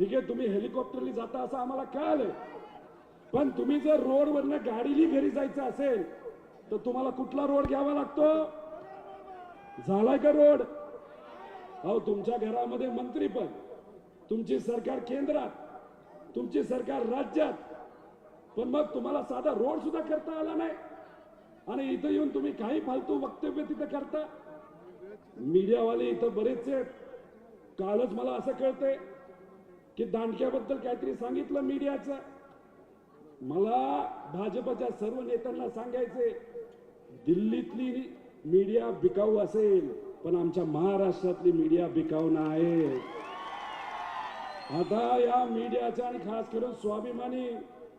ठीक आहे तुम्ही हेलिकॉप्टरली जाता असं आम्हाला कळालंय पण तुम्ही जर रोडवरनं गाडीली घरी जायचं असेल तर तुम्हाला कुठला रोड घ्यावा लागतो? झालाय का रोड? अहो तुमच्या घरामध्ये मंत्री पण तुमची सरकार केंद्रात तुमची सरकार राज्यात. पण मग तुम्हाला साधा रोड सुद्धा करता आला नाही. आणि इथं येऊन तुम्ही काही फालतू वक्तव्य तिथं करता? मीडियावाले इथं बरेचसे आहेत. कालच मला असं कळतंय. की दांडक्याबद्दल काहीतरी सांगितलं मीडियाचं. मला भाजपच्या सर्व नेत्यांना सांगायचे दिल्लीतली मीडिया बिकाऊ असेल पण आमच्या महाराष्ट्रातली मीडिया बिकाऊ नाही. आता या मीडियाच्या आणि खास करून स्वाभिमानी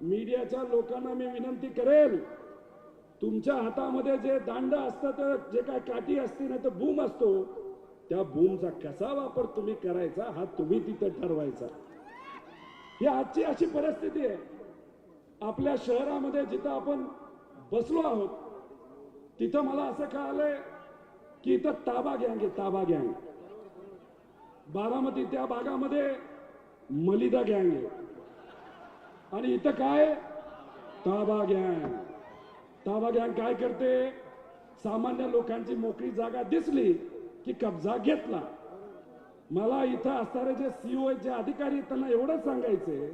मीडियाच्या लोकांना मी विनंती करेल तुमच्या हातामध्ये जे दांड असतं तर जे काय काठी असते ना तर बूम असतो त्या बूमचा कसा वापर तुम्ही करायचा हा तुम्ही तिथं ठरवायचा. ही आजची अशी परिस्थिती आहे. आपल्या शहरामध्ये जिथं आपण बसलो आहोत तिथं मला असं कळालंय की इथं ताबा गँग आहे ताबा गँग. बारामती त्या भागामध्ये मलिदा गँग आहे. आणि इथं काय? ताबा गँग. ताबा गँग काय करते? सामान्य लोकांची मोकळी जागा दिसली की कब्जा घेतला. मला इथं असणारे जे सीओ जे अधिकारी आहेत, त्यांना एवढंच सांगायचंय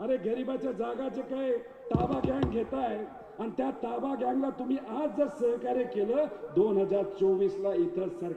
अरे गरिबाच्या जागाचे काय ताबा गँग घेताय आणि त्या ताबा गँगला तुम्ही आज जर सहकार्य केलं दोन हजार चोवीस ला इथं सरकार